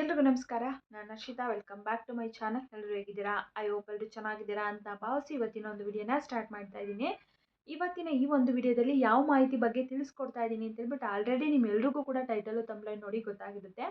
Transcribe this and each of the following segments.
ಎಲ್ರಿಗೂ ನಮಸ್ಕಾರ. ನಾನು Harshitha welcome back to my channel ಎಲ್ಲರೂ ಹೇಗಿದ್ದೀರಾ? ಐ ಹೋಪ್ ಎಲ್ಲರೂ ಚೆನ್ನಾಗಿದ್ದೀರಾ ಅಂತ ಭಾವಿಸಿ ಇವತ್ತಿನ ಒಂದು ವಿಡಿಯೋನ ಸ್ಟಾರ್ಟ್ ಮಾಡ್ತಾ ಇದ್ದೀನಿ. ಇವತ್ತಿನ ಈ ಒಂದು ವಿಡಿಯೋದಲ್ಲಿ ಯಾವ ಮಾಹಿತಿ ಬಗ್ಗೆ ತಿಳಿಸ್ಕೊಡ್ತಾ ಇದ್ದೀನಿ ಅಂತ ಹೇಳ್ಬಿಟ್ಟು ಆಲ್ರೆಡಿ ನಿಮ್ಮೆಲ್ರಿಗೂ ಕೂಡ ಟೈಟಲು ತಂಬ್ಲೈನ್ ನೋಡಿ ಗೊತ್ತಾಗಿರುತ್ತೆ.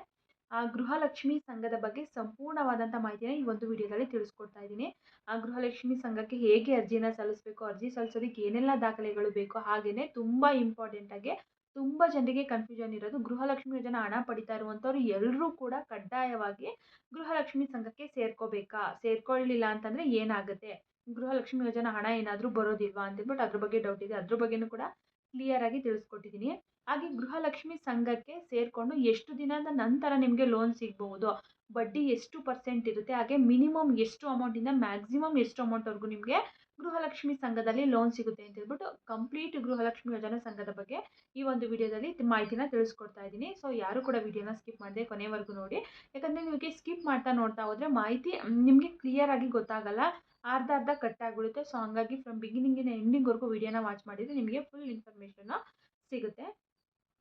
ಆ ಗೃಹಲಕ್ಷ್ಮಿ ಸಂಘದ ಬಗ್ಗೆ ಸಂಪೂರ್ಣವಾದಂಥ ಮಾಹಿತಿನ ಈ ಒಂದು ವಿಡಿಯೋದಲ್ಲಿ ತಿಳಿಸ್ಕೊಡ್ತಾ ಇದ್ದೀನಿ. ಆ ಗೃಹಲಕ್ಷ್ಮಿ ಸಂಘಕ್ಕೆ ಹೇಗೆ ಅರ್ಜಿನ ಸಲ್ಲಿಸಬೇಕು, ಅರ್ಜಿ ಸಲ್ಲಿಸೋದಕ್ಕೆ ಏನೆಲ್ಲ ದಾಖಲೆಗಳು ಬೇಕು ಹಾಗೆಯೇ ತುಂಬ ಇಂಪಾರ್ಟೆಂಟಾಗಿ ತುಂಬ ಜನರಿಗೆ ಕನ್ಫ್ಯೂಷನ್ ಇರೋದು. ಗೃಹಲಕ್ಷ್ಮಿ ಯೋಜನೆ ಹಣ ಪಡಿತಾ ಇರುವಂಥವ್ರು ಎಲ್ಲರೂ ಕೂಡ ಕಡ್ಡಾಯವಾಗಿ ಗೃಹಲಕ್ಷ್ಮಿ ಸಂಘಕ್ಕೆ ಸೇರ್ಕೋಬೇಕಾ? ಸೇರ್ಕೊಳ್ಳಿಲ್ಲ ಅಂತಂದರೆ ಏನಾಗುತ್ತೆ? ಗೃಹಲಕ್ಷ್ಮಿ ಯೋಜನೆ ಹಣ ಏನಾದರೂ ಬರೋದಿಲ್ವಾ ಅಂತೇಳ್ಬಿಟ್ಟು ಅದ್ರ ಬಗ್ಗೆ ಡೌಟ್ ಇದೆ. ಅದ್ರ ಬಗ್ಗೆನೂ ಕೂಡ ಕ್ಲಿಯರಾಗಿ ತಿಳಿಸ್ಕೊಟ್ಟಿದ್ದೀನಿ ಹಾಗೆ ಗೃಹಲಕ್ಷ್ಮಿ ಸಂಘಕ್ಕೆ ಸೇರಿಕೊಂಡು ಎಷ್ಟು ದಿನದ ನಂತರ ನಿಮಗೆ ಲೋನ್ ಸಿಗಬಹುದು? ಬಡ್ಡಿ ಎಷ್ಟು ಪರ್ಸೆಂಟ್ ಇರುತ್ತೆ? ಹಾಗೆ ಮಿನಿಮಮ್ ಎಷ್ಟು ಅಮೌಂಟಿಂದ ಮ್ಯಾಕ್ಸಿಮಮ್ ಎಷ್ಟು ಅಮೌಂಟ್ವರೆಗೂ ನಿಮಗೆ ಗೃಹಲಕ್ಷ್ಮಿ ಸಂಘದಲ್ಲಿ ಲೋನ್ ಸಿಗುತ್ತೆ ಅಂತ ಹೇಳ್ಬಿಟ್ಟು ಕಂಪ್ಲೀಟ್ ಗೃಹಲಕ್ಷ್ಮಿ ಯೋಜನಾ ಸಂಘದ ಬಗ್ಗೆ ಈ ಒಂದು ವಿಡಿಯೋದಲ್ಲಿ ಮಾಹಿತಿನ ತಿಳಿಸ್ಕೊಡ್ತಾ ಇದ್ದೀನಿ. ಸೊ ಯಾರು ಕೂಡ ವಿಡಿಯೋನ ಸ್ಕಿಪ್ ಮಾಡದೆ ಕೊನೆವರೆಗೂ ನೋಡಿ. ಯಾಕಂದರೆ ನಿಮಗೆ ಸ್ಕಿಪ್ ಮಾಡ್ತಾ ನೋಡ್ತಾ ಹೋದರೆ ಮಾಹಿತಿ ನಿಮಗೆ ಕ್ಲಿಯರಾಗಿ ಗೊತ್ತಾಗಲ್ಲ. ಅರ್ಧ ಅರ್ಧ ಕಟ್ ಸೊ ಹಂಗಾಗಿ ಫ್ರಮ್ ಬಿಗಿನಿಂಗಿನ ಎಂಡಿಂಗ್ವರೆಗೂ ವಿಡಿಯೋನ ವಾಚ್ ಮಾಡಿದರೆ ನಿಮಗೆ ಫುಲ್ ಇನ್ಫಾರ್ಮೇಷನ್ನ ಸಿಗುತ್ತೆ.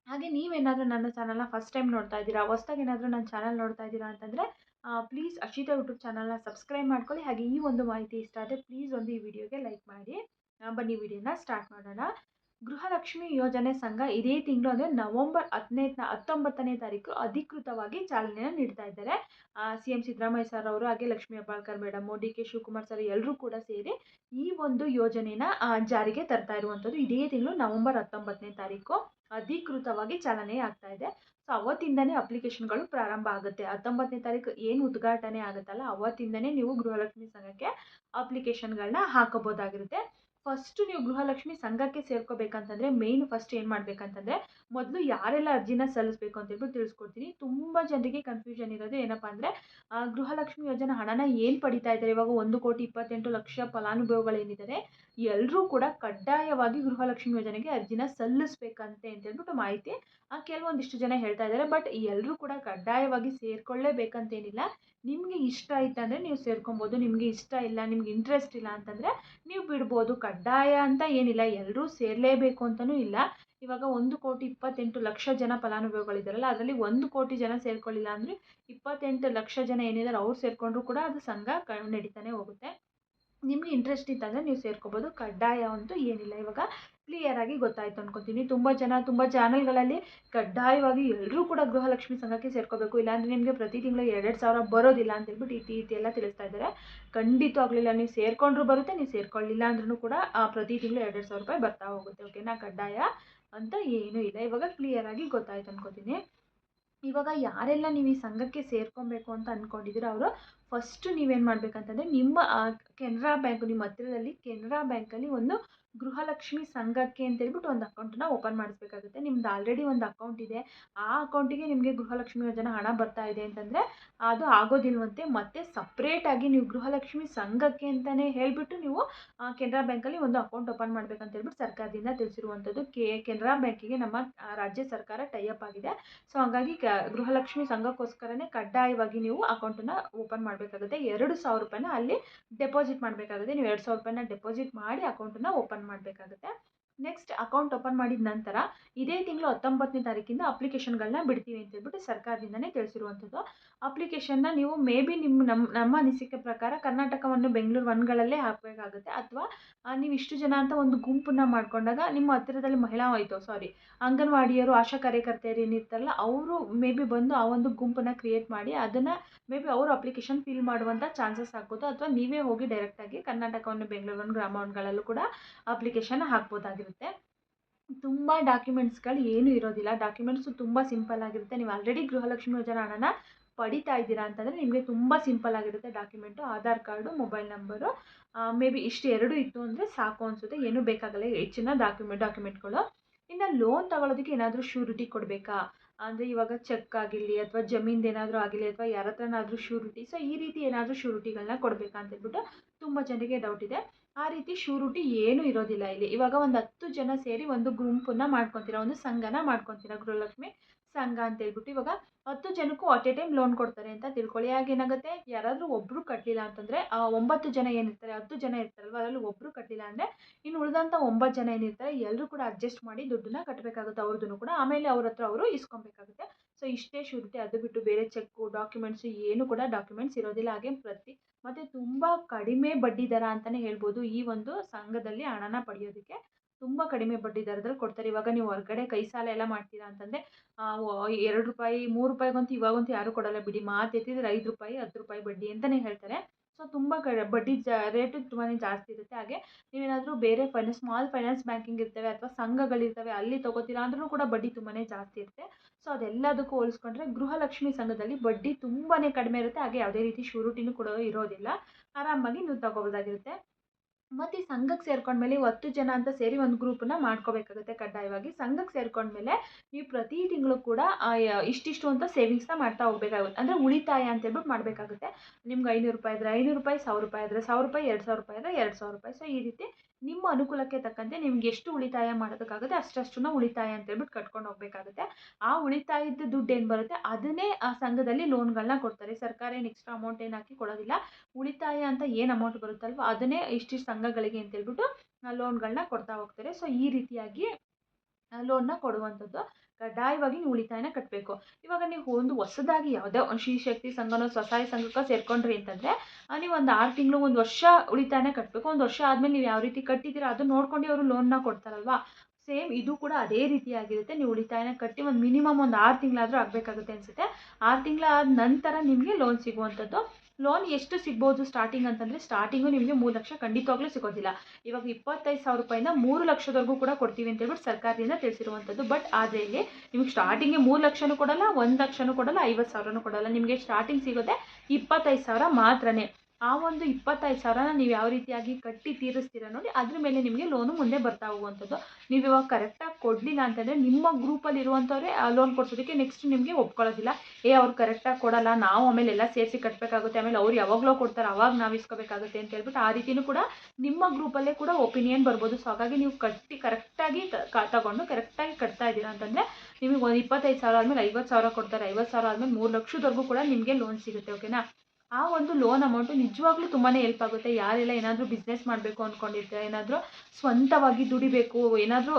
ಹಾಗೆ ನೀವೇನಾದರೂ ನನ್ನ ಚಾನಲ್ನ ಫಸ್ಟ್ ಟೈಮ್ ನೋಡ್ತಾ ಇದ್ದೀರಾ, ಹೊಸ್ದಾಗಿ ಏನಾದರೂ ನನ್ನ ಚಾನಲ್ ನೋಡ್ತಾ ಇದ್ದೀರಾ ಅಂತಂದರೆ ಪ್ಲೀಸ್ ಅಕ್ಷಿತಾ ಯೂಟ್ಯೂಬ್ ಚಾನಲ್ನ ಸಬ್ಸ್ಕ್ರೈಬ್ ಮಾಡ್ಕೊಳ್ಳಿ. ಹಾಗೆ ಈ ಒಂದು ಮಾಹಿತಿ ಇಷ್ಟ ಆದರೆ ಪ್ಲೀಸ್ ಒಂದು ಈ ವಿಡಿಯೋಗೆ ಲೈಕ್ ಮಾಡಿ. ಬನ್ನಿ ವಿಡಿಯೋನ ಸ್ಟಾರ್ಟ್ ಮಾಡೋಣ. ಗೃಹಲಕ್ಷ್ಮಿ ಯೋಜನೆ ಸಂಘ ಇದೇ ತಿಂಗಳು ಅಂದರೆ ನವಂಬರ್ ಹದಿನೈದು ಹತ್ತೊಂಬತ್ತನೇ ತಾರೀಕು ಅಧಿಕೃತವಾಗಿ ಚಾಲನೆಯನ್ನು ನೀಡ್ತಾ ಇದ್ದಾರೆ. ಸಿ ಎಂ ಸಿದ್ದರಾಮಯ್ಯ ಸರ್ ಅವರು ಹಾಗೆ Lakshmi Hebbalkar madam D K Shivakumar sir ಎಲ್ಲರೂ ಕೂಡ ಸೇರಿ ಈ ಒಂದು ಯೋಜನೆನ ಜಾರಿಗೆ ತರ್ತಾ ಇರುವಂಥದ್ದು ಇದೇ ತಿಂಗಳು ನವಂಬರ್ ಹತ್ತೊಂಬತ್ತನೇ ತಾರೀಕು ಅಧಿಕೃತವಾಗಿ ಚಾಲನೆ ಆಗ್ತಾ ಇದೆ. ಸೊ ಅವತ್ತಿಂದನೇ ಅಪ್ಲಿಕೇಶನ್ಗಳು ಪ್ರಾರಂಭ ಆಗುತ್ತೆ. ಹತ್ತೊಂಬತ್ತನೇ ತಾರೀಕು ಏನು ಉದ್ಘಾಟನೆ ಆಗುತ್ತಲ್ಲ, ಅವತ್ತಿಂದನೇ ನೀವು ಗೃಹಲಕ್ಷ್ಮಿ ಸಂಘಕ್ಕೆ ಅಪ್ಲಿಕೇಶನ್ಗಳನ್ನ ಹಾಕೋಬೋದಾಗಿರುತ್ತೆ ಫಸ್ಟು ನೀವು ಗೃಹಲಕ್ಷ್ಮಿ ಸಂಘಕ್ಕೆ ಸೇರ್ಕೋಬೇಕಂತಂದರೆ ಮೇನ್ ಫಸ್ಟ್ ಏನು ಮಾಡಬೇಕಂತಂದರೆ ಮೊದಲು ಯಾರೆಲ್ಲ ಅರ್ಜಿನ ಸಲ್ಲಿಸಬೇಕು ಅಂತ ಹೇಳ್ಬಿಟ್ಟು ತಿಳಿಸ್ಕೊಡ್ತೀನಿ. ತುಂಬ ಜನರಿಗೆ ಕನ್ಫ್ಯೂಷನ್ ಇರೋದು ಏನಪ್ಪ ಅಂದರೆ ಗೃಹಲಕ್ಷ್ಮಿ ಯೋಜನೆ ಹಣನ ಏನು ಪಡಿತಾ ಇದ್ದಾರೆ? ಇವಾಗ ಒಂದು ಕೋಟಿ ಇಪ್ಪತ್ತೆಂಟು ಲಕ್ಷ ಫಲಾನುಭವಿಗಳೇನಿದ್ದಾರೆ ಎಲ್ಲರೂ ಕೂಡ ಕಡ್ಡಾಯವಾಗಿ ಗೃಹಲಕ್ಷ್ಮಿ ಯೋಜನೆಗೆ ಅರ್ಜಿನ ಸಲ್ಲಿಸ್ಬೇಕಂತೆ ಅಂತ ಹೇಳ್ಬಿಟ್ಟು ಮಾಹಿತಿ ಕೆಲವೊಂದಿಷ್ಟು ಜನ ಹೇಳ್ತಾ ಇದ್ದಾರೆ. ಬಟ್ ಎಲ್ಲರೂ ಕೂಡ ಕಡ್ಡಾಯವಾಗಿ ಸೇರ್ಕೊಳ್ಳೇಬೇಕಂತೇನಿಲ್ಲ. ನಿಮಗೆ ಇಷ್ಟ ಇತ್ತಂದರೆ ನೀವು ಸೇರ್ಕೊಬೋದು. ನಿಮಗೆ ಇಷ್ಟ ಇಲ್ಲ, ನಿಮ್ಗೆ ಇಂಟ್ರೆಸ್ಟ್ ಇಲ್ಲ ಅಂತಂದರೆ ನೀವು ಬಿಡ್ಬೋದು. ಕಡ್ಡಾಯ ಅಂತ ಏನಿಲ್ಲ. ಎಲ್ಲರೂ ಸೇರಲೇಬೇಕು ಅಂತಲೂ ಇಲ್ಲ. ಇವಾಗ ಒಂದು ಕೋಟಿ ಇಪ್ಪತ್ತೆಂಟು ಲಕ್ಷ ಜನ ಫಲಾನುಭವಿಗಳಿದ್ದಾರಲ್ಲ ಅದರಲ್ಲಿ ಒಂದು ಕೋಟಿ ಜನ ಸೇರ್ಕೊಳ್ಳಿಲ್ಲ ಅಂದರೆ ಇಪ್ಪತ್ತೆಂಟು ಲಕ್ಷ ಜನ ಏನಿದ್ದಾರೆ ಅವ್ರು ಸೇರಿಕೊಂಡ್ರು ಕೂಡ ಅದು ಸಂಘ ಕ ನಡೀತಾನೆ ಹೋಗುತ್ತೆ. ನಿಮಗೆ ಇಂಟ್ರೆಸ್ಟ್ ಇತ್ತಂದರೆ ನೀವು ಸೇರ್ಕೊಬೋದು. ಕಡ್ಡಾಯ ಅಂತೂ ಏನಿಲ್ಲ. ಇವಾಗ ಕ್ಲಿಯರಾಗಿ ಗೊತ್ತಾಯಿತು ಅನ್ಕೊತೀನಿ. ತುಂಬ ಜನ, ತುಂಬ ಚಾನಲ್ಗಳಲ್ಲಿ ಕಡ್ಡಾಯವಾಗಿ ಎಲ್ಲರೂ ಕೂಡ ಗೃಹಲಕ್ಷ್ಮಿ ಸಂಘಕ್ಕೆ ಸೇರ್ಕೋಬೇಕು. ಇಲ್ಲಾಂದರೆ ನಿಮಗೆ ಪ್ರತಿ ತಿಂಗಳು ಎರಡೆರಡು ಸಾವಿರ ಬರೋದಿಲ್ಲ ಅಂತ ಈ ರೀತಿ ಎಲ್ಲ ತಿಳಿಸ್ತಾ ಇದ್ದಾರೆ. ಖಂಡಿತ ಆಗಲಿಲ್ಲ. ನೀವು ಸೇರ್ಕೊಂಡ್ರು ಬರುತ್ತೆ, ನೀವು ಸೇರ್ಕೊಳ್ಳಿಲ್ಲ ಅಂದ್ರೂ ಕೂಡ ಪ್ರತಿ ತಿಂಗಳು ಎರಡೆರಡು ಸಾವಿರ ರೂಪಾಯಿ ಬರ್ತಾ ಹೋಗುತ್ತೆ. ಓಕೆನಾ ಕಡ್ಡಾಯ ಅಂತ ಏನೂ ಇಲ್ಲ. ಇವಾಗ ಕ್ಲಿಯರಾಗಿ ಗೊತ್ತಾಯ್ತು ಅನ್ಕೋತೀನಿ. ಇವಾಗ ಯಾರೆಲ್ಲ ನೀವು ಈ ಸಂಘಕ್ಕೆ ಸೇರ್ಕೊಬೇಕು ಅಂತ ಅಂದ್ಕೊಂಡಿದ್ದೀರೋ ಅವರು ಫಸ್ಟು ನೀವೇನು ಮಾಡಬೇಕಂತಂದರೆ ನಿಮ್ಮ ಕೆನರಾ ಬ್ಯಾಂಕು ನಿಮ್ಮ ಹತ್ತಿರದಲ್ಲಿ ಕೆನರಾ ಬ್ಯಾಂಕಲ್ಲಿ ಒಂದು ಗೃಹಲಕ್ಷ್ಮಿ ಸಂಘಕ್ಕೆ ಅಂತೇಳ್ಬಿಟ್ಟು ಒಂದು ಅಕೌಂಟನ್ನ ಓಪನ್ ಮಾಡಿಸ್ಬೇಕಾಗುತ್ತೆ. ನಿಮ್ದು ಆಲ್ರೆಡಿ ಒಂದು ಅಕೌಂಟ್ ಇದೆ. ಆ ಅಕೌಂಟಿಗೆ ನಿಮಗೆ ಗೃಹಲಕ್ಷ್ಮಿ ಯೋಜನೆ ಹಣ ಬರ್ತಾ ಇದೆ ಅಂತಂದರೆ ಅದು ಆಗೋದಿಲ್ವಂತೆ. ಮತ್ತೆ ಸಪ್ರೇಟಾಗಿ ನೀವು ಗೃಹಲಕ್ಷ್ಮಿ ಸಂಘಕ್ಕೆ ಅಂತಲೇ ಹೇಳಿಬಿಟ್ಟು ನೀವು ಕೆನರಾ ಬ್ಯಾಂಕಲ್ಲಿ ಒಂದು ಅಕೌಂಟ್ ಓಪನ್ ಮಾಡಬೇಕಂತ ಹೇಳ್ಬಿಟ್ಟು ಸರ್ಕಾರದಿಂದ ತಿಳಿಸಿರುವಂಥದ್ದು ಕೆ, ಕೆನರಾ ಬ್ಯಾಂಕಿಗೆ ನಮ್ಮ ರಾಜ್ಯ ಸರ್ಕಾರ ಟೈಅಪ್ ಆಗಿದೆ. ಸೊ ಹಾಗಾಗಿ ಕ, ಗೃಹಲಕ್ಷ್ಮಿ ಸಂಘಕ್ಕೋಸ್ಕರನೇ ಕಡ್ಡಾಯವಾಗಿ ನೀವು ಅಕೌಂಟನ್ನು ಓಪನ್ ಮಾಡಬೇಕಾಗುತ್ತೆ. ಎರಡು ಸಾವಿರ ರೂಪಾಯಿನ ಅಲ್ಲಿ ಡೆಪಾಸಿಟ್ ಮಾಡಬೇಕಾಗುತ್ತೆ. ನೀವು ಎರಡು ಸಾವಿರ ರೂಪಾಯಿನ ಡೆಪಾಸಿಟ್ ಮಾಡಿ ಅಕೌಂಟನ್ನು ಓಪನ್ ಮಾಡಬೇಕಾಗುತ್ತೆ. ನೆಕ್ಸ್ಟ್ ಅಕೌಂಟ್ ಓಪನ್ ಮಾಡಿದ ನಂತರ ಇದೇ ತಿಂಗಳು ಹತ್ತೊಂಬತ್ತನೇ ತಾರೀಕಿಂದ ಅಪ್ಲಿಕೇಶನ್ಗಳನ್ನ ಬಿಡ್ತೀವಿ ಅಂತ ಹೇಳ್ಬಿಟ್ಟು ಸರ್ಕಾರದಿಂದನೇ ತಿಳಿಸಿರುವಂಥದ್ದು. ಅಪ್ಲಿಕೇಶನ್ನ ನೀವು ಮೇ ಬಿ ನಿಮ್ಮ ನಮ್ಮ ನಮ್ಮ ಅನಿಸಿಕೆ ಪ್ರಕಾರ ಕರ್ನಾಟಕವನ್ನು ಬೆಂಗಳೂರು ಒನ್ಗಳಲ್ಲೇ ಹಾಕಬೇಕಾಗುತ್ತೆ. ಅಥವಾ ನೀವು ಇಷ್ಟು ಜನ ಅಂತ ಒಂದು ಗುಂಪನ್ನ ಮಾಡಿಕೊಂಡಾಗ ನಿಮ್ಮ ಹತ್ತಿರದಲ್ಲಿ ಮಹಿಳಾ ಆಯಿತು ಸಾರಿ ಅಂಗನವಾಡಿಯರು, ಆಶಾ ಕಾರ್ಯಕರ್ತೆಯರು ಏನಿರ್ತಾರಲ್ಲ, ಅವರು ಮೇ ಬಿ ಬಂದು ಆ ಒಂದು ಗುಂಪನ್ನು ಕ್ರಿಯೇಟ್ ಮಾಡಿ ಅದನ್ನು ಮೇ ಬಿ ಅವರು ಅಪ್ಲಿಕೇಶನ್ ಫಿಲ್ ಮಾಡುವಂಥ ಚಾನ್ಸಸ್ ಆಗ್ಬೋದು ಅಥವಾ, ನೀವೇ ಹೋಗಿ ಡೈರೆಕ್ಟಾಗಿ ಕರ್ನಾಟಕವನ್ನು ಬೆಂಗಳೂರು ಒನ್, ಗ್ರಾಮ ಒನ್ಗಳಲ್ಲೂ ಕೂಡ ಅಪ್ಲಿಕೇಶನ್ ಹಾಕ್ಬೋದಾಗಿರುತ್ತೆ. ತುಂಬ ಡಾಕ್ಯುಮೆಂಟ್ಸ್ಗಳು ಏನೂ ಇರೋದಿಲ್ಲ. ಡಾಕ್ಯುಮೆಂಟ್ಸು ತುಂಬ ಸಿಂಪಲ್ ಆಗಿರುತ್ತೆ. ನೀವು ಆಲ್ರೆಡಿ ಗೃಹಲಕ್ಷ್ಮಿ ಯೋಜನಾ ಹಣನ ಪಡಿತಾ ಇದ್ದೀರಾ ಅಂತಂದರೆ ನಿಮಗೆ ತುಂಬ ಸಿಂಪಲ್ ಆಗಿರುತ್ತೆ document, Aadhaar card, mobile number. Maybe ಇಷ್ಟು ಎರಡು ಇತ್ತು ಅಂದರೆ ಸಾಕು ಅನಿಸುತ್ತೆ. ಏನೂ ಬೇಕಾಗಲ್ಲ. ಹೆಚ್ಚಿನ ಡಾಕ್ಯುಮೆಂಟ್, ಡಾಕ್ಯುಮೆಂಟ್ಗಳು. ಇನ್ನು ಲೋನ್ ತಗೊಳ್ಳೋದಕ್ಕೆ ಏನಾದರೂ ಶ್ಯೂರಿಟಿ ಕೊಡಬೇಕಾ? ಅಂದರೆ ಇವಾಗ ಚೆಕ್ ಆಗಿರಲಿ ಅಥವಾ ಜಮೀನ್ದು ಏನಾದರೂ ಆಗಿರಲಿ ಅಥವಾ ಯಾರ ಹತ್ರನಾದರೂ ಶ್ಯೂರಿಟಿ. ಸೊ, ಈ ರೀತಿ ಏನಾದರೂ ಶ್ಯೂರಿಟಿಗಳನ್ನ ಕೊಡಬೇಕಾ ಅಂತ ಹೇಳ್ಬಿಟ್ಟು ತುಂಬ ಜನರಿಗೆ ಡೌಟ್ ಇದೆ. ಆ ರೀತಿ ಶೂರುಟಿ ಏನೂ ಇರೋದಿಲ್ಲ ಇಲ್ಲಿ. ಇವಾಗ ಒಂದು ಹತ್ತು ಜನ ಸೇರಿ ಒಂದು ಗುಂಪನ್ನ ಮಾಡ್ಕೊತೀರಾ, ಒಂದು ಸಂಘನ ಮಾಡ್ಕೊತೀರಾ ಗೃಹಲಕ್ಷ್ಮಿ ಸಂಘ ಅಂತ ಹೇಳ್ಬಿಟ್ಟು. ಇವಾಗ ಹತ್ತು ಜನಕ್ಕೂ ಅಟ್ ಎ ಟೈಮ್ ಲೋನ್ ಕೊಡ್ತಾರೆ ಅಂತ ತಿಳ್ಕೊಳ್ಳಿ. ಆಗ ಏನಾಗುತ್ತೆ? ಯಾರಾದರೂ ಒಬ್ಬರು ಕಟ್ಟಲಿಲ್ಲ ಅಂತಂದರೆ ಆ ಒಂಬತ್ತು ಜನ ಏನಿರ್ತಾರೆ, ಹತ್ತು ಜನ ಇರ್ತಾರಲ್ವ, ಅದರಲ್ಲಿ ಒಬ್ಬರು ಕಟ್ಟಲಿಲ್ಲ ಅಂದರೆ ಇನ್ನು ಉಳಿದಂಥ ಒಂಬತ್ತು ಜನ ಏನಿರ್ತಾರೆ ಎಲ್ಲರೂ ಕೂಡ ಅಡ್ಜಸ್ಟ್ ಮಾಡಿ ದುಡ್ಡನ್ನ ಕಟ್ಟಬೇಕಾಗುತ್ತೆ ಅವ್ರದ್ದು ಕೂಡ. ಆಮೇಲೆ ಅವ್ರ ಹತ್ರ ಅವರು ಇಸ್ಕೊಬೇಕಾಗುತ್ತೆ ಸೊ ಇಷ್ಟೇ ಶುರುತಿ, ಅದು ಬಿಟ್ಟು ಬೇರೆ ಚೆಕ್ಕು, ಡಾಕ್ಯುಮೆಂಟ್ಸು ಏನು ಕೂಡ ಡಾಕ್ಯುಮೆಂಟ್ಸ್ ಇರೋದಿಲ್ಲ. ಹಾಗೆ ಪ್ರತಿ, ಮತ್ತು ತುಂಬ ಕಡಿಮೆ ಬಡ್ಡಿ ದರ ಅಂತಲೇ ಹೇಳ್ಬೋದು ಈ ಒಂದು ಸಂಘದಲ್ಲಿ ಹಣನ ಪಡೆಯೋದಕ್ಕೆ. ತುಂಬ ಕಡಿಮೆ ಬಡ್ಡಿ ದರದಲ್ಲಿ ಕೊಡ್ತಾರೆ. ಇವಾಗ ನೀವು ಹೊರಗಡೆ ಕೈ ಸಾಲ ಎಲ್ಲ ಮಾಡ್ತೀರಾ ಅಂತಂದರೆ ಎರಡು ರೂಪಾಯಿ, ಮೂರು ರೂಪಾಯಿಗಂತೂ ಇವಾಗಂತೂ ಯಾರೂ ಕೊಡಲ್ಲ ಬಿಡಿ. ಮಾತು ಎತ್ತಿದ್ರೆ ಐದು ರೂಪಾಯಿ, ಹತ್ತು ರೂಪಾಯಿ ಬಡ್ಡಿ ಅಂತಲೇ ಹೇಳ್ತಾರೆ. ಸೊ ತುಂಬ ಕಡೆ ಬಡ್ಡಿ ಜಾ, ರೇಟು ತುಂಬಾ ಜಾಸ್ತಿ ಇರುತ್ತೆ. ಹಾಗೆ ನೀವೇನಾದರೂ ಬೇರೆ ಫೈನಾನ್ಸ್ ಸ್ಮಾಲ್ ಫೈನಾನ್ಸ್ ಬ್ಯಾಂಕಿಂಗ್ ಇರ್ತವೆ ಅಥವಾ ಸಂಘಗಳಿರ್ತವೆ, ಅಲ್ಲಿ ತೊಗೋತೀರ ಅಂದ್ರೂ ಕೂಡ ಬಡ್ಡಿ ತುಂಬಾ ಜಾಸ್ತಿ ಇರುತ್ತೆ. ಸೊ ಅದೆಲ್ಲದಕ್ಕೂ ಹೋಲಿಸ್ಕೊಂಡ್ರೆ ಗೃಹಲಕ್ಷ್ಮಿ ಸಂಘದಲ್ಲಿ ಬಡ್ಡಿ ತುಂಬಾ ಕಡಿಮೆ ಇರುತ್ತೆ. ಹಾಗೆ ಯಾವುದೇ ರೀತಿ ಶ್ಯೂರಿಟಿನೂ ಕೂಡ ಇರೋದಿಲ್ಲ. ಆರಾಮಾಗಿ ನೀವು ತಗೋಬೋದಾಗಿರುತ್ತೆ. ಮತ್ತು ಈ ಸಂಘಕ್ಕೆ ಸೇರ್ಕೊಂಡ್ಮೇಲೆ ಹತ್ತು ಜನ ಅಂತ ಸೇರಿ ಒಂದು ಗ್ರೂಪನ್ನ ಮಾಡ್ಕೋಬೇಕಾಗುತ್ತೆ ಕಡ್ಡಾಯವಾಗಿ. ಸಂಘಕ್ಕೆ ಸೇರ್ಕೊಂಡ್ಮೇಲೆ ನೀವು ಪ್ರತಿ ತಿಂಗಳು ಕೂಡ ಇಷ್ಟಿಷ್ಟು ಅಂತ ಸೇವಿಂಗ್ಸ್ನ ಮಾಡ್ತಾ ಹೋಗ್ಬೇಕಾಗುತ್ತೆ. ಅಂದರೆ ಉಳಿತಾಯ ಅಂತ ಹೇಳ್ಬಿಟ್ಟು ಮಾಡಬೇಕಾಗುತ್ತೆ. ನಿಮ್ಗೆ ಐನೂರು ರೂಪಾಯಿ ಇದ್ದರೆ ಐನೂರು ರೂಪಾಯಿ, ಸಾವಿರ ರೂಪಾಯಿ ಇದ್ದರೆ ಸಾವಿರ ರೂಪಾಯಿ, ಎರಡು ಸಾವಿರ ರೂಪಾಯಿ ಇದ್ದರೆ ಎರಡು ಸಾವಿರ ರೂಪಾಯಿ. ಸೊ ಈ ರೀತಿ ನಿಮ್ಮ ಅನುಕೂಲಕ್ಕೆ ತಕ್ಕಂತೆ ನಿಮ್ಗೆ ಎಷ್ಟು ಉಳಿತಾಯ ಮಾಡೋದಕ್ಕಾಗುತ್ತೆ ಅಷ್ಟಷ್ಟನ್ನ ಉಳಿತಾಯ ಅಂತ ಹೇಳ್ಬಿಟ್ಟು ಕಟ್ಕೊಂಡು ಹೋಗಬೇಕಾಗುತ್ತೆ. ಆ ಉಳಿತಾಯದ ದುಡ್ಡು ಏನು ಬರುತ್ತೆ? ಅದನ್ನೇ ಆ ಸಂಘದಲ್ಲಿ ಲೋನ್ಗಳನ್ನ ಕೊಡ್ತಾರೆ. ಸರ್ಕಾರ ಏನು ಎಕ್ಸ್ಟ್ರಾ ಅಮೌಂಟ್ ಏನು ಹಾಕಿ ಕೊಡೋದಿಲ್ಲ. ಉಳಿತಾಯ ಅಂತ ಏನು ಅಮೌಂಟ್ ಬರುತ್ತಲ್ವ ಅದನ್ನೇ ಇಷ್ಟಿಷ್ಟು ಸಂಘಗಳಿಗೆ ಅಂತ ಹೇಳ್ಬಿಟ್ಟು ಲೋನ್ಗಳನ್ನ ಕೊಡ್ತಾ ಹೋಗ್ತಾರೆ. ಸೊ ಈ ರೀತಿಯಾಗಿ ಲೋನ್ನ ಕೊಡುವಂಥದ್ದು. ಕಡ್ಡಾಯವಾಗಿ ನೀವು ಉಳಿತಾಯನ ಕಟ್ಟಬೇಕು ಇವಾಗ ನೀವು ಒಂದು ಹೊಸದಾಗಿ ಯಾವುದೇ ಒಂದು ಶ್ರೀ ಶಕ್ತಿ ಸಂಘನೋ ಸ್ವಸಹಾಯ ಸಂಘಕ್ಕೆ ಸೇರ್ಕೊಂಡ್ರಿ ಅಂತಂದರೆ ನೀವು ಒಂದು ಆರು ತಿಂಗಳು ಒಂದು ವರ್ಷ ಉಳಿತಾಯನ ಕಟ್ಟಬೇಕು ಒಂದು ವರ್ಷ ಆದಮೇಲೆ ನೀವು ಯಾವ ರೀತಿ ಕಟ್ಟಿದ್ದೀರಾ ಅದನ್ನ ನೋಡ್ಕೊಂಡು ಅವರು ಲೋನ್ನ ಕೊಡ್ತಾರಲ್ವಾ? ಸೇಮ್ ಇದು ಕೂಡ ಅದೇ ರೀತಿಯಾಗಿರುತ್ತೆ. ನೀವು ಉಳಿತಾಯನ ಕಟ್ಟಿ ಒಂದು ಮಿನಿಮಮ್ ಒಂದು ಆರು ತಿಂಗಳಾದರೂ ಆಗಬೇಕಾಗುತ್ತೆ ಅನಿಸುತ್ತೆ. ಆರು ತಿಂಗಳಾದ ನಂತರ ನಿಮಗೆ ಲೋನ್ ಸಿಗುವಂಥದ್ದು ಲೋನ್ ಎಷ್ಟು ಸಿಗ್ಬೋದು ಸ್ಟಾರ್ಟಿಂಗ್ ಅಂತಂದರೆ ಸ್ಟಾರ್ಟಿಂಗು ನಿಮಗೆ ಮೂರು ಲಕ್ಷ ಖಂಡಿತವಾಗ್ಲೂ ಸಿಗೋದಿಲ್ಲ. ಇವಾಗ ಇಪ್ಪತ್ತೈದು ಸಾವಿರ ರೂಪಾಯಿಂದ ಮೂರು ಲಕ್ಷದವರೆಗೂ ಕೂಡ ಕೊಡ್ತೀವಿ ಅಂತ ಹೇಳ್ಬಿಟ್ಟು ಸರ್ಕಾರದಿಂದ ತಿಳಿಸಿರುವಂಥದ್ದು. ಬಟ್ ಆದರೆ ಇಲ್ಲಿ ನಿಮ್ಗೆ ಸ್ಟಾರ್ಟಿಂಗ್ಗೆ ಮೂರು ಲಕ್ಷನೂ ಕೊಡಲ್ಲ, ಒಂದು ಲಕ್ಷನೂ ಕೊಡಲ್ಲ, ಐವತ್ತು ಸಾವಿರನೂ ಕೊಡಲ್ಲ. ನಿಮಗೆ ಸ್ಟಾರ್ಟಿಂಗ್ ಸಿಗೋದೆ ಇಪ್ಪತ್ತೈದು ಸಾವಿರ ಮಾತ್ರನೇ. ಆ ಒಂದು ಇಪ್ಪತ್ತೈದು ಸಾವಿರನ ನೀವು ಯಾವ ರೀತಿಯಾಗಿ ಕಟ್ಟಿ ತೀರಿಸ್ತೀರ ನೋಡಿ, ಅದ್ರ ಮೇಲೆ ನಿಮಗೆ ಲೋನು ಮುಂದೆ ಬರ್ತಾ ಹೋಗುವಂಥದ್ದು. ನೀವು ಇವಾಗ ಕರೆಕ್ಟಾಗಿ ಕೊಡಲಿಲ್ಲ ಅಂತಂದರೆ ನಿಮ್ಮ ಗ್ರೂಪಲ್ಲಿ ಇರುವಂಥವ್ರೆ ಲೋನ್ ಕೊಡ್ಸೋದಕ್ಕೆ ನೆಕ್ಸ್ಟ್ ನಿಮಗೆ ಒಪ್ಕೊಳ್ಳೋದಿಲ್ಲ. ಏ, ಅವ್ರು ಕರೆಕ್ಟಾಗಿ ಕೊಡಲ್ಲ, ನಾವು ಆಮೇಲೆ ಎಲ್ಲ ಸೇರಿಸಿ ಕಟ್ಟಬೇಕಾಗುತ್ತೆ ಆಮೇಲೆ ಅವ್ರು ಯಾವಾಗಲೋ ಕೊಡ್ತಾರೆ, ಅವಾಗ ನಾವು ಇಸ್ಕೋಬೇಕಾಗುತ್ತೆ ಅಂತ ಹೇಳ್ಬಿಟ್ಟು ಆ ರೀತಿಯೂ ಕೂಡ ನಿಮ್ಮ ಗ್ರೂಪಲ್ಲೇ ಕೂಡ ಒಪಿನಿಯನ್ ಬರ್ಬೋದು. ಸೊ ಹಾಗಾಗಿ ನೀವು ಕಟ್ಟಿ ಕರೆಕ್ಟಾಗಿ ತಗೊಂಡು ಕರೆಕ್ಟಾಗಿ ಕಟ್ತಾ ಇದ್ದೀರಾ ಅಂತಂದರೆ, ನಿಮಗೆ ಒಂದು ಇಪ್ಪತ್ತೈದು ಸಾವಿರ ಆದಮೇಲೆ ಐವತ್ತು ಸಾವಿರ ಕೊಡ್ತಾರೆ. ಐವತ್ತು ಸಾವಿರ ಆದಮೇಲೆ ಮೂರು ಲಕ್ಷದವರೆಗೂ ಕೂಡ ನಿಮಗೆ ಲೋನ್ ಸಿಗುತ್ತೆ ಓಕೆನಾ ಆ ಒಂದು ಲೋನ್ ಅಮೌಂಟು ನಿಜವಾಗ್ಲೂ ತುಂಬಾ ಹೆಲ್ಪ್ ಆಗುತ್ತೆ. ಯಾರೆಲ್ಲ ಏನಾದರೂ ಬಿಸ್ನೆಸ್ ಮಾಡಬೇಕು ಅಂದ್ಕೊಂಡಿರ್ತೀರ ಏನಾದರೂ ಸ್ವಂತವಾಗಿ ದುಡಿಬೇಕು, ಏನಾದರೂ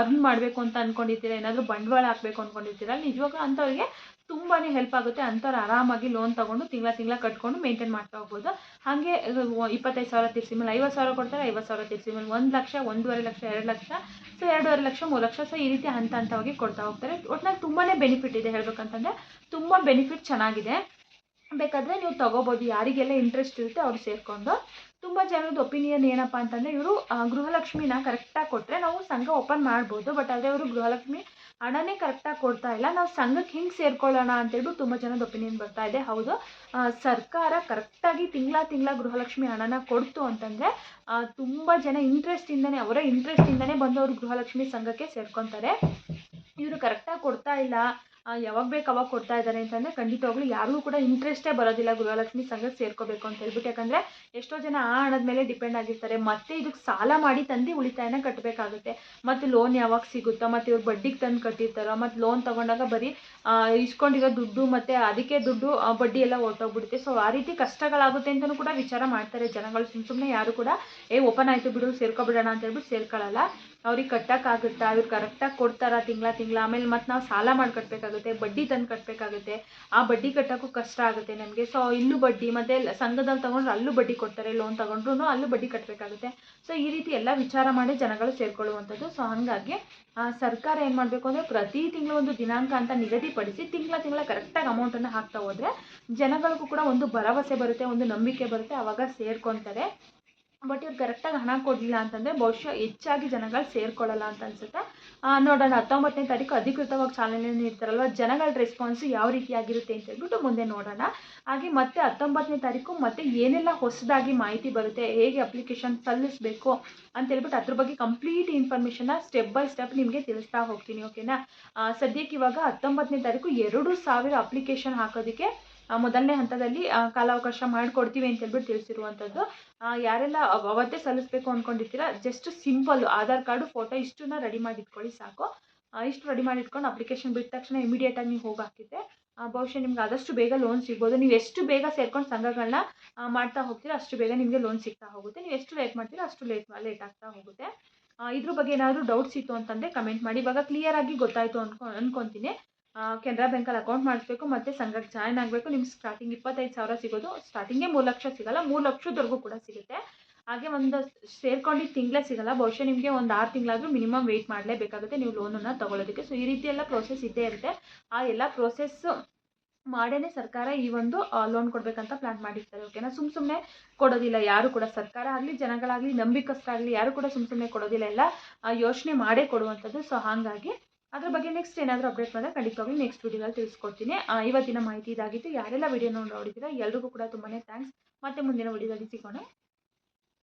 ಅರ್ನ್ ಮಾಡಬೇಕು ಅಂತ ಅಂದ್ಕೊಂಡಿರ್ತೀರ ಏನಾದರೂ ಬಂಡವಾಳ ಹಾಕಬೇಕು ಅಂದ್ಕೊಂಡಿರ್ತೀರ ನಿಜವಾಗ್ಲೂ ಅಂಥವ್ರಿಗೆ ತುಂಬಾ ಹೆಲ್ಪ್ ಆಗುತ್ತೆ. ಅಂಥವ್ರು ಆರಾಮಾಗಿ ಲೋನ್ ತೊಗೊಂಡು ತಿಂಗಳ ತಿಂಗಳ ಕಟ್ಕೊಂಡು ಮೇಂಟೈನ್ ಮಾಡ್ತಾ ಹೋಗ್ಬೋದು. ಹಾಗೆ ಇಪ್ಪತ್ತೈದು ಸಾವಿರ ತಿರ್ಸಿ ಮೇಲೆ, ಐವತ್ತು ಸಾವಿರ ಕೊಡ್ತಾರೆ, ಐವತ್ತು ಸಾವಿರ ತಿರ್ಸಿ ಮೇಲೆ. ಒಂದು ಲಕ್ಷ, ಒಂದೂವರೆ ಲಕ್ಷ, ಎರಡು ಲಕ್ಷ, ಸೊ ಎರಡೂವರೆ ಲಕ್ಷ, ಮೂರು ಲಕ್ಷ, ಸೊ ಈ ರೀತಿ ಹಂತ ಹಂತವಾಗಿ ಕೊಡ್ತಾ ಹೋಗ್ತಾರೆ. ಒಟ್ಟಿನಲ್ಲಿ ತುಂಬಾ ಬೆನಿಫಿಟ್ ಇದೆ ಹೇಳ್ಬೇಕಂತಂದರೆ, ತುಂಬ ಬೆನಿಫಿಟ್ ಚೆನ್ನಾಗಿದೆ. ಬೇಕಾದರೆ ನೀವು ತೊಗೋಬೋದು. ಯಾರಿಗೆಲ್ಲ ಇಂಟ್ರೆಸ್ಟ್ ಇರುತ್ತೆ ಅವ್ರು ಸೇರಿಕೊಂಡು. ತುಂಬ ಜನದ ಒಪಿನಿಯನ್ ಏನಪ್ಪ ಅಂತಂದರೆ ಇವರು ಗೃಹಲಕ್ಷ್ಮಿನ ಕರೆಕ್ಟಾಗಿ ಕೊಟ್ಟರೆ ನಾವು ಸಂಘ ಓಪನ್ ಮಾಡ್ಬೋದು. ಬಟ್ ಆದರೆ ಅವರು ಗೃಹಲಕ್ಷ್ಮಿ ಹಣನೇ ಕರೆಕ್ಟಾಗಿ ಕೊಡ್ತಾ ಇಲ್ಲ. ನಾವು ಸಂಘಕ್ಕೆ ಹಿಂಗೆ ಸೇರ್ಕೊಳ್ಳೋಣ ಅಂತೇಳ್ಬಿಟ್ಟು ತುಂಬ ಜನದ ಒಪಿನಿಯನ್ ಬರ್ತಾ ಇದೆ. ಹೌದು. ಸರ್ಕಾರ ಕರೆಕ್ಟಾಗಿ ತಿಂಗಳ ತಿಂಗಳ ಗೃಹಲಕ್ಷ್ಮಿ ಹಣನ ಕೊಡ್ತು ಅಂತಂದರೆ ತುಂಬ ಜನ ಇಂಟ್ರೆಸ್ಟಿಂದನೇ ಅವರ ಇಂಟ್ರೆಸ್ಟಿಂದನೇ ಬಂದು ಅವರು ಗೃಹಲಕ್ಷ್ಮಿ ಸಂಘಕ್ಕೆ ಸೇರ್ಕೊತಾರೆ. ಇವರು ಕರೆಕ್ಟಾಗಿ ಕೊಡ್ತಾ ಇಲ್ಲ. ಯಾವಾಗ ಬೇಕು ಅವಾಗ ಕೊಡ್ತಾ ಇದ್ದಾರೆ ಅಂತಂದರೆ ಖಂಡಿತವಾಗ್ಲೂ ಯಾರಿಗೂ ಕೂಡ ಇಂಟ್ರೆಸ್ಟೇ ಬರೋದಿಲ್ಲ ಗೃಹಲಕ್ಷ್ಮಿ ಸಂಘಕ್ಕೆ ಸೇರ್ಕೋಬೇಕು ಅಂತ ಹೇಳ್ಬಿಟ್ಟು. ಯಾಕಂದರೆ ಎಷ್ಟೋ ಜನ ಆ ಹಣದ ಮೇಲೆ ಡಿಪೆಂಡ್ ಆಗಿರ್ತಾರೆ. ಮತ್ತೆ ಇದಕ್ಕೆ ಸಾಲ ಮಾಡಿ ತಂದು ಉಳಿತಾಯನ ಕಟ್ಟಬೇಕಾಗುತ್ತೆ ಮತ್ತು ಲೋನ್ ಯಾವಾಗ ಸಿಗುತ್ತೋ, ಮತ್ತು ಇವ್ರು ಬಡ್ಡಿಗೆ ತಂದು ಕಟ್ಟಿರ್ತಾರೋ, ಮತ್ತು ಲೋನ್ ತೊಗೊಂಡಾಗ ಬರೀ ಇಸ್ಕೊಂಡಿರೋ ದುಡ್ಡು ಮತ್ತು ಅದಕ್ಕೆ ದುಡ್ಡು ಬಡ್ಡಿ ಎಲ್ಲ ಹೊರಟೋಗ್ಬಿಡುತ್ತೆ. ಸೊ ಆ ರೀತಿ ಕಷ್ಟಗಳಾಗುತ್ತೆ ಅಂತಲೂ ಕೂಡ ವಿಚಾರ ಮಾಡ್ತಾರೆ ಜನಗಳು. ಸುಮ್ಮ ಸುಮ್ಮನೆ ಯಾರು ಕೂಡ, ಏ ಓಪನ್ ಆಯಿತು ಬಿಡು, ಸೇರ್ಕೊಬಿಡೋಣ ಅಂತ ಹೇಳ್ಬಿಟ್ಟು ಸೇರ್ಕೊಳ್ಳಲ್ಲ ಅವ್ರಿಗೆ ಕಟ್ಟೋಕ್ಕಾಗುತ್ತಾ? ಇವ್ರು ಕರೆಕ್ಟಾಗಿ ಕೊಡ್ತಾರಾ ತಿಂಗಳ ತಿಂಗಳ? ಆಮೇಲೆ ಮತ್ತೆ ನಾವು ಸಾಲ ಮಾಡಿ ಕಟ್ಟಬೇಕಾಗುತ್ತೆ ಬಡ್ಡಿ ತಂದು ಕಟ್ಟಬೇಕಾಗುತ್ತೆ ಆ ಬಡ್ಡಿ ಕಟ್ಟೋಕ್ಕೂ ಕಷ್ಟ ಆಗುತ್ತೆ ನಮಗೆ. ಸೊ ಇಲ್ಲೂ ಬಡ್ಡಿ, ಮತ್ತು ಸಂಘದಲ್ಲಿ ತೊಗೊಂಡ್ರೆ ಅಲ್ಲೂ ಬಡ್ಡಿ ಕೊಡ್ತಾರೆ ಲೋನ್ ತೊಗೊಂಡ್ರು ಅಲ್ಲೂ ಬಡ್ಡಿ ಕಟ್ಟಬೇಕಾಗುತ್ತೆ ಸೊ ಈ ರೀತಿ ಎಲ್ಲ ವಿಚಾರ ಮಾಡಿ ಜನಗಳು ಸೇರ್ಕೊಳ್ಳುವಂಥದ್ದು. ಸೊ ಹಾಗಾಗಿ ಸರ್ಕಾರ ಏನು ಮಾಡಬೇಕು ಅಂದರೆ ಪ್ರತಿ ತಿಂಗಳು ಒಂದು ದಿನಾಂಕ ಅಂತ ನಿಗದಿಪಡಿಸಿ ತಿಂಗಳ ತಿಂಗಳ ಕರೆಕ್ಟಾಗಿ ಅಮೌಂಟನ್ನು ಹಾಕ್ತಾ ಹೋದರೆ ಜನಗಳಿಗೂ ಕೂಡ ಒಂದು ಭರವಸೆ ಬರುತ್ತೆ, ಒಂದು ನಂಬಿಕೆ ಬರುತ್ತೆ ಆವಾಗ ಸೇರ್ಕೊತಾರೆ. ಬಟ್ ಇವ್ರು ಕರೆಕ್ಟಾಗಿ ಹಣ ಕೊಡಲಿಲ್ಲ ಅಂತಂದರೆ ಬಹುಶಃ ಹೆಚ್ಚಾಗಿ ಜನಗಳು ಸೇರ್ಕೊಳ್ಳಲ್ಲ ಅಂತ ಅನ್ಸುತ್ತೆ. ನೋಡೋಣ, ಹತ್ತೊಂಬತ್ತನೇ ತಾರೀಕು ಅಧಿಕೃತವಾಗಿ ಚಾಲನೆ ನೀಡ್ತಾರಲ್ವ ಜನಗಳ ರೆಸ್ಪಾನ್ಸು ಯಾವ ರೀತಿಯಾಗಿರುತ್ತೆ ಅಂತ ಹೇಳ್ಬಿಟ್ಟು ಮುಂದೆ ನೋಡೋಣ. ಹಾಗೆ ಮತ್ತೆ ಹತ್ತೊಂಬತ್ತನೇ ತಾರೀಕು ಮತ್ತೆ ಏನೆಲ್ಲ ಹೊಸದಾಗಿ ಮಾಹಿತಿ ಬರುತ್ತೆ, ಹೇಗೆ ಅಪ್ಲಿಕೇಶನ್ ಸಲ್ಲಿಸಬೇಕು ಅಂತ ಹೇಳ್ಬಿಟ್ಟು ಅದ್ರ ಬಗ್ಗೆ ಕಂಪ್ಲೀಟ್ ಇನ್ಫಾರ್ಮೇಷನ್ನ ಸ್ಟೆಪ್ ಬೈ ಸ್ಟೆಪ್ ನಿಮಗೆ ತಿಳಿಸ್ತಾ ಹೋಗ್ತೀನಿ ಓಕೆನಾ ಸದ್ಯಕ್ಕೆ ಇವಾಗ ಹತ್ತೊಂಬತ್ತನೇ ತಾರೀಕು ಎರಡು ಸಾವಿರ ಅಪ್ಲಿಕೇಶನ್ ಹಾಕೋದಕ್ಕೆ ಮೊದಲನೇ ಹಂತದಲ್ಲಿ ಕಾಲಾವಕಾಶ ಮಾಡಿಕೊಡ್ತೀವಿ ಅಂತ ಹೇಳ್ಬಿಟ್ಟು ತಿಳಿಸಿರುವಂಥದ್ದು ಯಾರೆಲ್ಲ ಅವತ್ತೇ ಸಲ್ಲಿಸ್ಬೇಕು ಅಂದ್ಕೊಂಡಿರ್ತೀರ just simple Aadhaar card photo ಇಷ್ಟನ್ನ ready ಮಾಡಿ ಇಟ್ಕೊಳ್ಳಿ ಸಾಕು. ಇಷ್ಟು ರೆಡಿ ಮಾಡಿ ಇಟ್ಕೊಂಡು ಅಪ್ಲಿಕೇಶನ್ ಬಿಟ್ಟ ತಕ್ಷಣ ಇಮಿಡಿಯೇಟಾಗಿ ನೀವು ಹೋಗಾಕಿದ್ದೆ ಬಹುಶಃ ನಿಮ್ಗೆ ಆದಷ್ಟು ಬೇಗ ಲೋನ್ ಸಿಗ್ಬೋದು. ನೀವು ಎಷ್ಟು ಬೇಗ ಸೇರ್ಕೊಂಡು ಸಂಘಗಳನ್ನ ಮಾಡ್ತಾ ಹೋಗ್ತೀರಾ ಅಷ್ಟು ಬೇಗ ನಿಮಗೆ ಲೋನ್ ಸಿಗ್ತಾ ಹೋಗುತ್ತೆ. ನೀವು ಎಷ್ಟು ಲೇಟ್ ಮಾಡ್ತೀರಾ ಅಷ್ಟು ಲೇಟ್ ಲೇಟ್ ಆಗ್ತಾ ಹೋಗುತ್ತೆ. ಇದ್ರ ಬಗ್ಗೆ ಏನಾದರೂ ಡೌಟ್ಸ್ ಇತ್ತು ಅಂತಂದರೆ ಕಮೆಂಟ್ ಮಾಡಿ. ಇವಾಗ ಕ್ಲಿಯರ್ ಆಗಿ ಗೊತ್ತಾಯಿತು ಅನ್ಕೊ, ಅನ್ಕೊತೀನಿ. ಕೆನರಾ ಬ್ಯಾಂಕಲ್ಲಿ ಅಕೌಂಟ್ ಮಾಡಿಸ್ಬೇಕು, ಮತ್ತು ಸಂಘಕ್ಕೆ ಜಾಯ್ನ್ ಆಗಬೇಕು. ನಿಮ್ಗೆ ಸ್ಟಾರ್ಟಿಂಗ್ ಇಪ್ಪತ್ತೈದು ಸಾವಿರ ಸಿಗೋದು. ಸ್ಟಾರ್ಟಿಂಗೇ ಮೂರು ಲಕ್ಷ ಸಿಗಲ್ಲ, ಮೂರು ಲಕ್ಷದವರೆಗೂ ಕೂಡ ಸಿಗುತ್ತೆ. ಹಾಗೆ ಒಂದು ಸೇರ್ಕೊಂಡಿದ್ದು ತಿಂಗಳೇ ಸಿಗಲ್ಲ. ಬಹುಶಃ ನಿಮಗೆ ಒಂದು ಆರು ತಿಂಗಳಾದರೂ ಮಿನಿಮಮ್ ವೆಯ್ಟ್ ಮಾಡಲೇಬೇಕಾಗುತ್ತೆ. ನೀವು ಲೋನನ್ನು ತೊಗೊಳೋದಕ್ಕೆ. ಸೊ ಈ ರೀತಿ ಎಲ್ಲ ಪ್ರೋಸೆಸ್ ಇದ್ದೇ ಇರುತ್ತೆ. ಆ ಎಲ್ಲ ಪ್ರೋಸೆಸ್ ಮಾಡೇನೆ ಸರ್ಕಾರ ಈ ಒಂದು ಲೋನ್ ಕೊಡಬೇಕಂತ ಪ್ಲ್ಯಾನ್ ಮಾಡಿರ್ತಾರೆ. ಓಕೆನಾ ಸುಮ್ಮ ಸುಮ್ಮನೆ ಕೊಡೋದಿಲ್ಲ. ಯಾರು ಕೂಡ ಸರ್ಕಾರ ಆಗಲಿ, ಜನಗಳಾಗಲಿ, ನಂಬಿಕಸ್ಥರಾಗಲಿ, ಯಾರು ಕೂಡ ಸುಮ್ಮ ಸುಮ್ಮನೆ ಕೊಡೋದಿಲ್ಲ. ಎಲ್ಲ ಯೋಚನೆ ಮಾಡೇ ಕೊಡುವಂಥದ್ದು. ಸೊ ಹಾಗಾಗಿ ಅದ್ರ ಬಗ್ಗೆ ನೆಕ್ಸ್ಟ್ ಏನಾದರೂ ಅಪ್ಡೇಟ್ ಮಾಡಿದ್ರೆ ಖಂಡಿತವಾಗ್ಲೂ ನೆಕ್ಸ್ಟ್ ವೀಡಿಯೋದಲ್ಲಿ ತಿಳಿಸ್ಕೊಡ್ತೀನಿ. ಇವತ್ತಿನ ಮಾಹಿತಿ ಇದಾಗಿತ್ತು. ಯಾರೆಲ್ಲ ವಿಡಿಯೋ ನೋಡಿದ್ದೀರಾ, ಎಲ್ರಿಗೂ ಕೂಡ ತುಂಬಾ ಥ್ಯಾಂಕ್ಸ್ ಮತ್ತೆ ಮುಂದಿನ ವಿಡಿಯೋದಲ್ಲಿ ಸಿಗೋಣ.